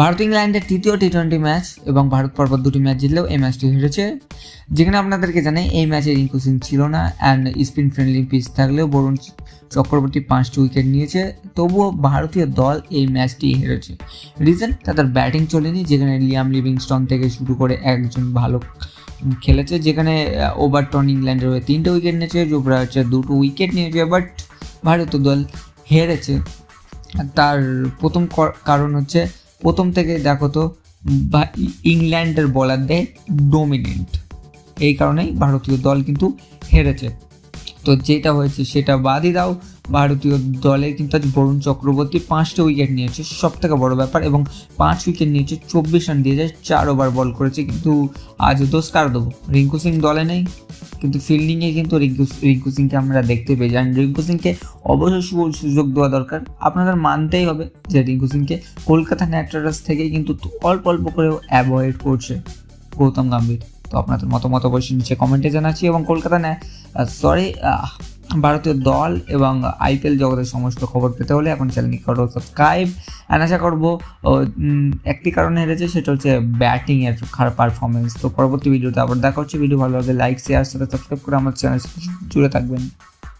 ভারত ইংল্যান্ডের তৃতীয় T twenty match এবং ভারত পরপর দুটি ম্যাচ জিতলেও এই ম্যাচটি হেরেছে। যেখানে আপনাদেরকে জানাই, এই ম্যাচে রিঙ্কু ছিল না অ্যান্ড স্পিন ফ্রেন্ডলি পিচ থাকলেও বরুণ চক্রবর্তী পাঁচটি উইকেট নিয়েছে। তবুও ভারতীয় দল এই ম্যাচটি হেরেছে। রিজন তাদের ব্যাটিং চলেনি, যেখানে লিয়াম লিভিংস্টন থেকে শুরু করে একজন ভালো খেলেছে, যেখানে ওভারটন ইংল্যান্ডের হয়ে তিনটে উইকেট নিয়েছে হচ্ছে দুটো উইকেট নিয়েছে বাট ভারতীয় দল হেরেছে। তার প্রথম কারণ হচ্ছে প্রথম থেকে দেখো তো, বা- ইংল্যান্ডের বলারদের ডোমিনেন্ট এই কারণেই ভারতীয় দল কিন্তু হেরেছে। তো যেটা হয়েছে সেটা বাদই দাও, ভারতীয় দলে কিন্তু আজ বরুণ চক্রবর্তী পাঁচটা উইকেট নিয়েছে সব থেকে বড় ব্যাপার, এবং পাঁচ উইকেট নিয়েছে চব্বিশ রান দিয়েছে চার ওভার বল করেছে, কিন্তু আজ দোষ কার দেবো। রিঙ্কু সিং দলে নেই কিন্তু ফিল্ডিংয়ে কিন্তু রিঙ্কু রিঙ্কু সিংকে আমরা দেখতে পেয়ে যান রিঙ্কু সিংকে অবশ্যই সুযোগ দেওয়া দরকার। আপনাদের মানতেই হবে যে রিঙ্কু সিংকে কলকাতা নাইট রাইডার্স থেকেই কিন্তু অল্প অল্প করেও অ্যাভয়েড করছে গৌতম গাম্ভীর। তো আপনাদের মতামত অবশ্যই নিচে কমেন্টে জানাচ্ছি এবং কলকাতা নেয় সরি ভারতীয় দল এবং আইপিএল জগতের সমস্ত খবর পেতে হলে এখন চ্যানেলটি করো সাবস্ক্রাইব অ্যান্ড আশা করব একটি কারণে হেরেছে, সেটা হচ্ছে ব্যাটিংয়ের খারাপ পারফরমেন্স তো পরবর্তী ভিডিওতে আবার দেখা হচ্ছে। ভিডিও ভালো লাগলে লাইক শেয়ার সাথে সাবস্ক্রাইব করে আমার চ্যানেল জুড়ে থাকবেন।